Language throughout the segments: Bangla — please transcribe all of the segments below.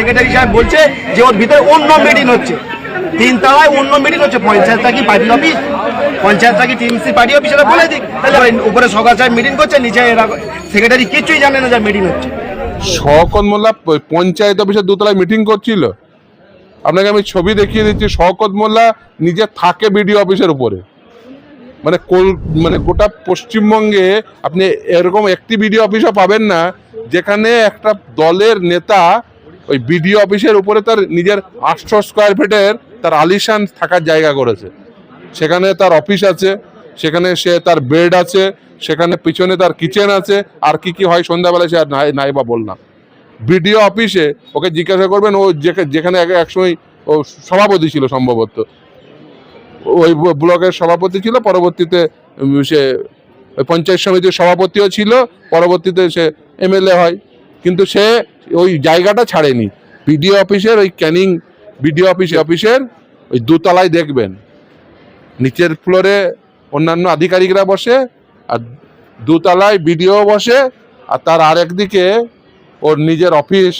সেক্রেটারি সাহেব বলছে যে ওর ভিতরে অন্য মিটিং হচ্ছে। তিন তলায় অন্য মিটিং হচ্ছে। পঞ্চায়েতটা কি পার্টি অফিস পঞ্চায়েতটা কি টিএমসি পার্টি অফিস এটা বলে দিক। তাহলে উপরে সকাল সাহেব মিটিং করছে, নিচে এরা সেক্রেটারি কিছুই জানে না যে মিটিং হচ্ছে। শওকত মোল্লা পঞ্চায়েত অফিসের দোতলায় মিটিং করছিল। আপনাকে আমি ছবি দেখিয়ে দিচ্ছি। শওকত মোল্লা নিজে থাকে বিডিও অফিসের উপরে। মানে কোল মানে গোটা পশ্চিমবঙ্গে আপনি এরকম একটি বিডিও অফিসও পাবেন না, যেখানে একটা দলের নেতা ওই বিডিও অফিসের উপরে তার নিজের আটশো স্কোয়ার ফিটের তার আলিশান থাকার জায়গা করেছে। সেখানে তার অফিস আছে, সেখানে সে তার বেড আছে, সেখানে পিছনে তার কিচেন আছে, আর কি কি হয় সন্ধ্যাবেলায় সে আর নাই নাই বা বললাম। বিডিও অফিসে ওকে জিজ্ঞাসা করবেন, ও যেখা- যেখানে আগে একসময় ও সভাপতি ছিল সম্ভবত। ওই ব্লকের সভাপতি ছিল, পরবর্তীতে সে পঞ্চায়েত সমিতির সভাপতিও ছিল, পরবর্তীতে সে এমএলএ হয়। কিন্তু সে ওই জায়গাটা ছাড়েনি। বিডিও অফিসের ওই ক্যানিং বিডিও অফিস অফিসের ওই দোতলায় দেখবেন। নিচের ফ্লোরে অন্যান্য আধিকারিকরা বসে আর দোতলায় বিডিও বসে আর তার আরেকদিকে ওর নিজের অফিস।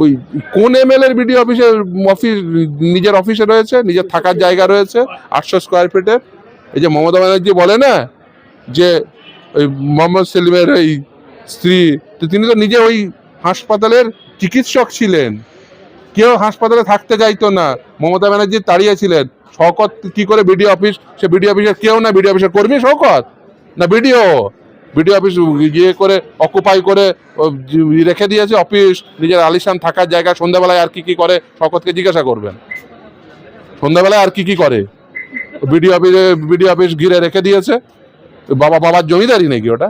ওই কোন এমএল এর বিডিও অফিসের অফিস নিজের অফিসে রয়েছে, নিজের থাকার জায়গা রয়েছে, আটশো স্কোয়ার ফিটের এই যে মমতা ব্যানার্জি বলে না যে ওই মোহাম্মদ সেলিমের ওই স্ত্রী তো তিনি তো নিজে ওই হাসপাতালের চিকিৎসক ছিলেন। কেউ হাসপাতালে থাকতে চাইতো না। মমতা ব্যানার্জি তাড়িয়েছিলেন শকত কি করে বিডিও অফিস, সে বিডিও অফিসের কেউ না, বিডিও অফিসের কর্মী শকত না বিডিও। বিডিও অফিস গিয়ে করে অকুপাই করে রেখে দিয়েছে অফিস। নিজের আলিশান থাকার জায়গা সন্ধ্যাবেলায় আর কি কি করে শকতকে জিজ্ঞাসা করবেন। সন্ধ্যাবেলায় আর কি কি করে? বিডিও অফিসে, বিডিও অফিস ঘিরে রেখে দিয়েছে। বাবা, বাবার জমিদারি নাকি ওটা?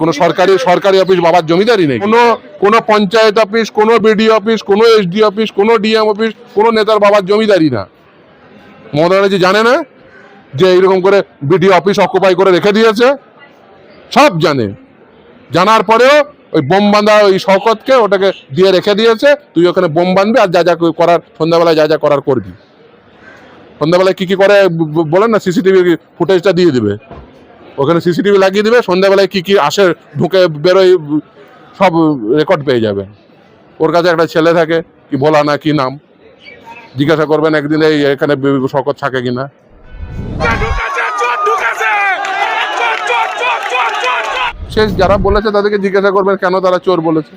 কোনো সরকারি সরকারি অফিস বাবার জমিদারি নেই। কোনো কোনো পঞ্চায়েত অফিস, কোনো বিডিও অফিস, কোনো এসডি অফিস, কোনো ডিএম অফিস, কোনো নেতার বাবার জমিদারি না। মমতা ব্যানার্জি জানে না যে এইরকম করে বিডিও অফিস অকুপাই করে রেখে দিয়েছে? সব জানে। জানার পরেও ওই বোম বাঁধা ওই শওকতকে ওটাকে দিয়ে রেখে দিয়েছে। তুই ওখানে বোম বাঁধবি আর যা যা করার, সন্ধ্যাবেলায় যা যা করার করবি। সন্ধ্যাবেলায় কি কি করে বলেন না সিসিটিভি ফুটেজটা দিয়ে দিবে। ওখানে সিসিটিভি লাগিয়ে দেবে, সন্ধ্যাবেলায় কি কি আসে, ঢুকে বেরোয়, সব রেকর্ড পেয়ে যাবে। ওর কাছে একটা ছেলে থাকে, কি ভোলা না, কি নাম? জিজ্ঞাসা করবেন একদিন এই এখানে শকত থাকে কিনা। সে যারা বলেছে তাদেরকে জিজ্ঞাসা করবেন কেন তারা চোর বলেছে।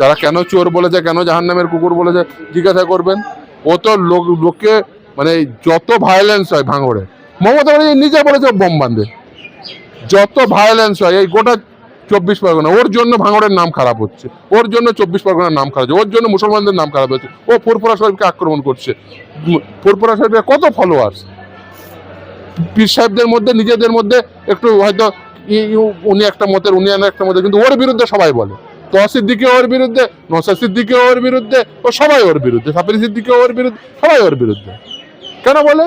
তারা কেন চোর বলেছে, কেন জাহান্নামের কুকুর বলেছে, জিজ্ঞাসা করবেন। ও তো লোক লোককে মানে যত ভায়োলেন্স হয় ভাঙড়ে মমতা ব্যানার্জি নিজে বলেছে বোম বান্ধে যত ভায়োলেন্স হয়, এই গোটা চব্বিশ পরগনা, ওর জন্য ভাঙড়ের নাম খারাপ হচ্ছে। ওর জন্য চব্বিশ পরগনার নাম খারাপ হচ্ছে। ওর জন্য মুসলমানদের নাম খারাপ হচ্ছে। ও ফুরফুরা শরীফকে আক্রমণ করছে। ফুরফুরা শরীফের কত ফলোয়ার্স পীর সাহেবদের মধ্যে, নিজেদের মধ্যে একটু হয়তো উনি একটা মতের, উনি একটা মতের, কিন্তু ওর বিরুদ্ধে সবাই বলে। তহসির দিকে ওর বিরুদ্ধে নসার সিদ্দিকে ওর বিরুদ্ধে, ও সবাই ওর বিরুদ্ধে সাপের সিদ্দিকে ওর বিরুদ্ধে, সবাই ওর বিরুদ্ধে। কেন বলে?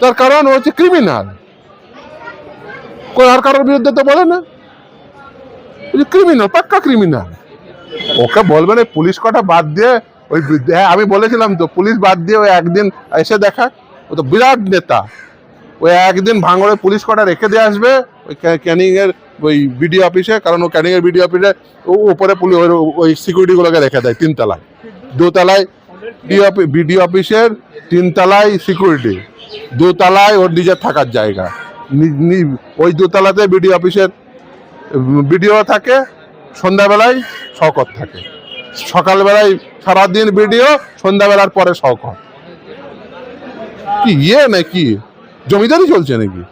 তার কারণ হচ্ছে ক্রিমিনাল আর কারোর বিরুদ্ধে তো বলে না। ক্রিমিনাল পাক্কা ক্রিমিনাল ওকে বলবেন এই পুলিশ কটা বাদ দিয়ে ওই হ্যাঁ আমি বলেছিলাম তো, পুলিশ বাদ দিয়ে ওই একদিন এসে দেখা ও তো বিরাট নেতা। ওই একদিন ভাঙড়ে পুলিশ কটা রেখে দিয়ে আসবে, ওই ক্যা- ক্যানিং এর ওই বিডিও অফিসে, কারণ ও ক্যানিং এর বিডিও অফিসে ও উপরে পুলিশ, ওই সিকিউরিটি গুলোকে রেখে দেয় তিনতলায়। দোতলায় বিডিও অফিসের তিনতলায় সিকিউরিটি দোতলায় ওর নিজের থাকার জায়গা। ওই দোতলাতে বিডিও অফিসের বিডিও থাকে, সন্ধ্যাবেলায় শওকত থাকে। সকালবেলায় সারাদিন ভিডিও সন্ধ্যাবেলার পরে শওকত। কি ইয়ে নাকি? জমিদারি চলছে নাকি?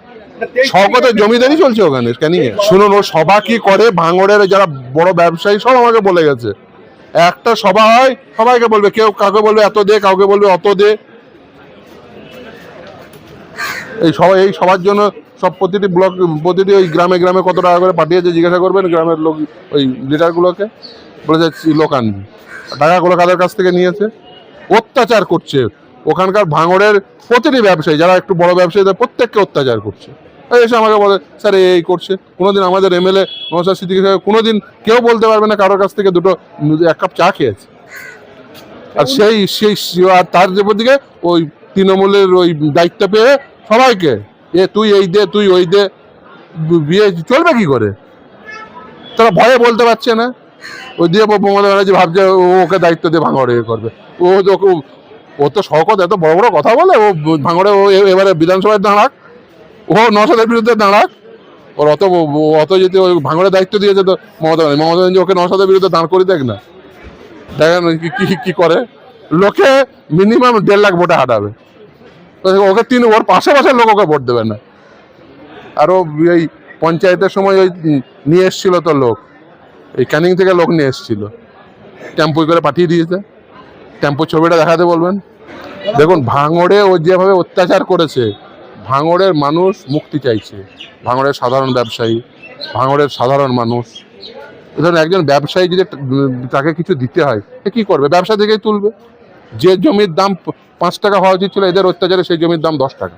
শওকতের জমিদারি চলছে ওখানে কেন শুনুন, ও সভা কি করে? ভাঙড়ের যারা বড় ব্যবসায়ী সব আমাকে বলে গেছে। একটা সভা হয়, সবাইকে বলবে, কেউ কাউকে বলবে এত দে, কাউকে বলবে অত দে। এই সবাই এই সবার জন্য সব প্রতিটি ব্লক, প্রতিটি ওই গ্রামে গ্রামে কত টাকা করে পাঠিয়েছে জিজ্ঞাসা করবেন, গ্রামের লোক, ওই লিডারগুলোকে বলেছে লোক আনবি? টাকাগুলো কাদের কাছ থেকে নিয়েছে? অত্যাচার করছে। ওখানকার ভাঙড়ের প্রতিটি ব্যবসায়ী, যারা একটু বড় ব্যবসায়ী, তাদের প্রত্যেককে অত্যাচার করছে। এসে আমাকে বলে, স্যার এই করছে। কোনোদিন আমাদের এমএলএ নৌসার সিদ্দিকি সাহেব কোনোদিন কেউ বলতে পারবে না কারোর কাছ থেকে দুটো, এক কাপ চা খেয়েছে। আর সেই সেই, আর তার দিকে ওই তৃণমূলের ওই দায়িত্ব পেয়ে সবাইকে, এ তুই এই দে, তুই ওই দে, বিয়ে চলবে কি করে? তারা ভয়ে বলতে পারছে না। ওই দিয়ে মমতা ব্যানার্জি ভাবছে, ও ওকে দায়িত্ব দিয়ে ভাঙড়ে ইয়ে করবে। ও তো ও- তো শকত এত বড় বড় কথা বলে, ও ভাঙড়ে ও এবারে বিধানসভায় দাঁড়াক। ও নশাদের বিরুদ্ধে দাঁড়াক ওর অত অত যদি ওই ভাঙড়ে দায়িত্ব দিয়েছে তো মমতা ব্যানার্জি মমতা ব্যানার্জি ওকে নশাদের বিরুদ্ধে দাঁড় করে দেখ না। দেখেন কি- কি কি করে। লোকে মিনিমাম দেড় লাখ ভোটে হাঁটাবে ওকে তিন, ওর পাশে পাশে লোক ওকে ভোট দেবে না। আরও এই পঞ্চায়েতের সময় ওই নিয়ে এসছিল তো লোক। এই ক্যানিং থেকে লোক নিয়ে এসছিল। টেম্পু করে পাঠিয়ে দিয়েছে। টেম্পো ছবিটা দেখাতে বলবেন। দেখুন, ভাঙড়ে ও যেভাবে অত্যাচার করেছে ভাঙড়ের মানুষ মুক্তি চাইছে। ভাঙড়ের সাধারণ ব্যবসায়ী, ভাঙড়ের সাধারণ মানুষ। ধরুন একজন ব্যবসায়ী যদি তাকে কিছু দিতে হয়, সে কী করবে? ব্যবসা থেকেই তুলবে। যে জমির দাম পাঁচ টাকা হওয়া উচিত ছিল, এদের অত্যাচারে সেই জমির দাম দশ টাকা।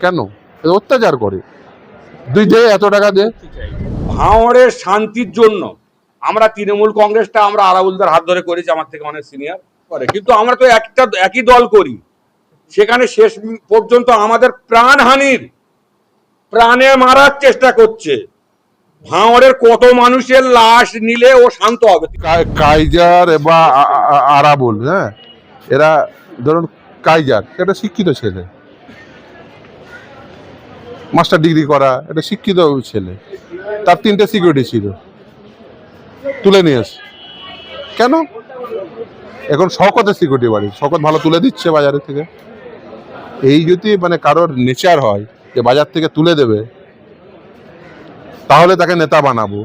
কেন? এদের অত্যাচার করে। দুই দে এত টাকা দে। ভাঁড়ের শান্তির জন্য আমরা তৃণমূল কংগ্রেসটা, আমরা আরাবুলদার হাত ধরে করেছি, আমার থেকে অনেক সিনিয়র করে। কিন্তু আমরা তো একটা, একই দল করি। সেখানে শেষ পর্যন্ত আমাদের প্রাণহানির প্রাণে মারার চেষ্টা করছে। ভাঁড়ের কত মানুষের লাশ নিলে ও শান্ত হবে। কাইজার বা আরাবুল হ্যাঁ? এরা ধরুন কাইজার, এটা শিক্ষিত ছেলে। মাস্টার ডিগ্রি করা, এটা শিক্ষিত ছেলে। তার তিনটে সিকিউরিটি ছিল। তুলে নিয়ে কেন? এখন শকতের সিকিউরিটি বাড়ি। শকত ভালো তুলে দিচ্ছে বাজারে থেকে। এই যদি মানে কারোর নেচার হয় যে বাজার থেকে তুলে দেবে, তাহলে তাকে নেতা বানাবো।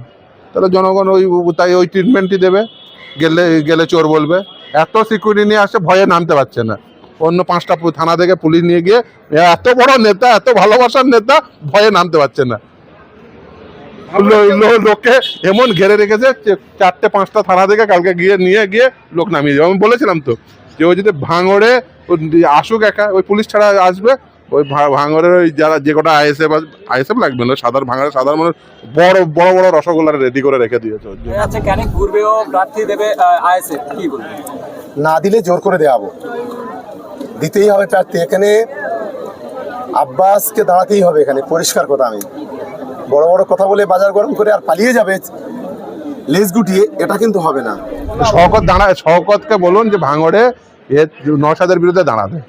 তাহলে জনগণ ওই তাই ওই ট্রিটমেন্টই দেবে, গেলে গেলে চোর বলবে। এত সিকিউরিটি নিয়ে আসছে ভয়ে নামতে পারছে না। অন্য পাঁচটা থানা থেকে পুলিশ নিয়ে গিয়ে এত বড় নেতা, এত ভালোবাসার নেতা, ভয়ে নামতে পারছে না। লোককে এমন ঘেরে রেখেছে চারটে, পাঁচটা থানা থেকে কালকে গিয়ে, নিয়ে গিয়ে লোক নামিয়ে দেবে। আমি বলেছিলাম তো যে ও যদি ভাঙড়ে ও আসুক একা ওই পুলিশ ছাড়া আসবে ওই ভাঙড়ের ওই যারা যে কটা আইএসএফ আইএসএফ লাগবে না সাধারণ ভাঙড়ের সাধারণ মানুষ বড় বড় বড় রসগোল্লা রেডি করে রেখে দিয়েছে প্রার্থী দেবে আইএসএফ? কি না দিলে জোর করে দেওয়াবো দিতেই হবে প্রার্থী। এখানে আব্বাসকে দাঁড়াতেই হবে এখানে পরিষ্কার কথা আমি। বড় বড় কথা বলে বাজার গরম করে আর পালিয়ে যাবে লেজ গুটিয়ে এটা কিন্তু হবে না। শওকত দাঁড়া শওকতকে বলুন যে ভাঙড়ে এ নসাদের বিরুদ্ধে দাঁড়াবে।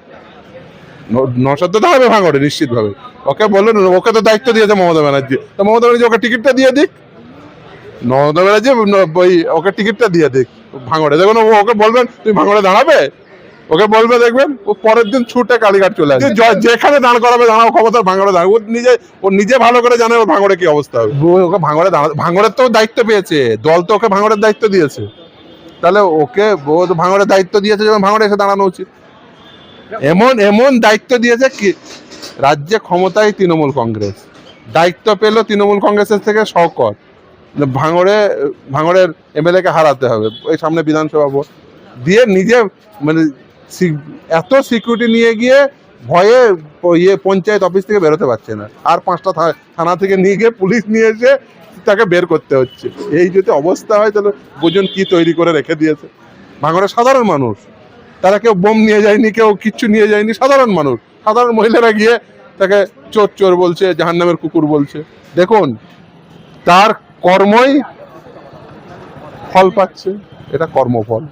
নসাদ তো দাঁড়াবে ভাঙড়ে নিশ্চিতভাবে। ওকে বলুন ওকে তো দায়িত্ব দিয়েছে মমতা ব্যানার্জি। তো মমতা ব্যানার্জি ওকে টিকিটটা দিয়ে দিক। মমতা ব্যানার্জি ওই ওকে টিকিটটা দিয়ে দিক ভাঙড়ে। দেখুন ওকে বলবেন তুমি ভাঙড়ে দাঁড়াবে? ওকে বলবে দেখবেন ও পরের দিন ছুটে কালীঘাট চলে আসবে। যেখানে দাঁড় করাবে দাঁড়াও ক্ষমতার ভাঙড়ে দাঁড়াবে। ও নিজে ও নিজে ভালো করে জানে ওর ভাঙড়ে কি অবস্থা হবে। ও- ওকে ভাঙড়ে দাঁড়া ভাঙড়ের তো দায়িত্ব পেয়েছে। দল তো ওকে ভাঙড়ের দায়িত্ব দিয়েছে। তাহলে ওকে তো ভাঙড়ের দায়িত্ব দিয়েছে যখন ভাঙড়ে এসে দাঁড়ানো উচিত। এমন এমন দায়িত্ব দিয়েছে কি, রাজ্যে ক্ষমতায় তৃণমূল কংগ্রেস। দায়িত্ব পেল তৃণমূল কংগ্রেসের থেকে শওকত। ভাঙড়ে, ভাঙড়ের এমএলএ কে হারাতে হবে, ওই সামনে বিধানসভা ভোট। দিয়ে নিজে মানে এত সিকিউরিটি নিয়ে গিয়ে ভয়ে ইয়ে পঞ্চায়েত অফিস থেকে বেরোতে পারছে না। আর পাঁচটা থানা থেকে নিয়ে গিয়ে পুলিশ নিয়ে এসে তাকে বের করতে হচ্ছে। এই যদি অবস্থা হয়, তাহলে বুঝুন কি তৈরি করে রেখে দিয়েছে? ভাঙড়ের সাধারণ মানুষ। তারা কেউ বোম নিয়ে যায়নি, কেউ কিচ্ছু নিয়ে যায়নি, সাধারণ মানুষ। সাধারণ মহিলারা গিয়ে তাকে চোর চোর বলছে, জাহান্নামের কুকুর বলছে। দেখুন, তার কর্মই ফল পাচ্ছে, এটা কর্মফল।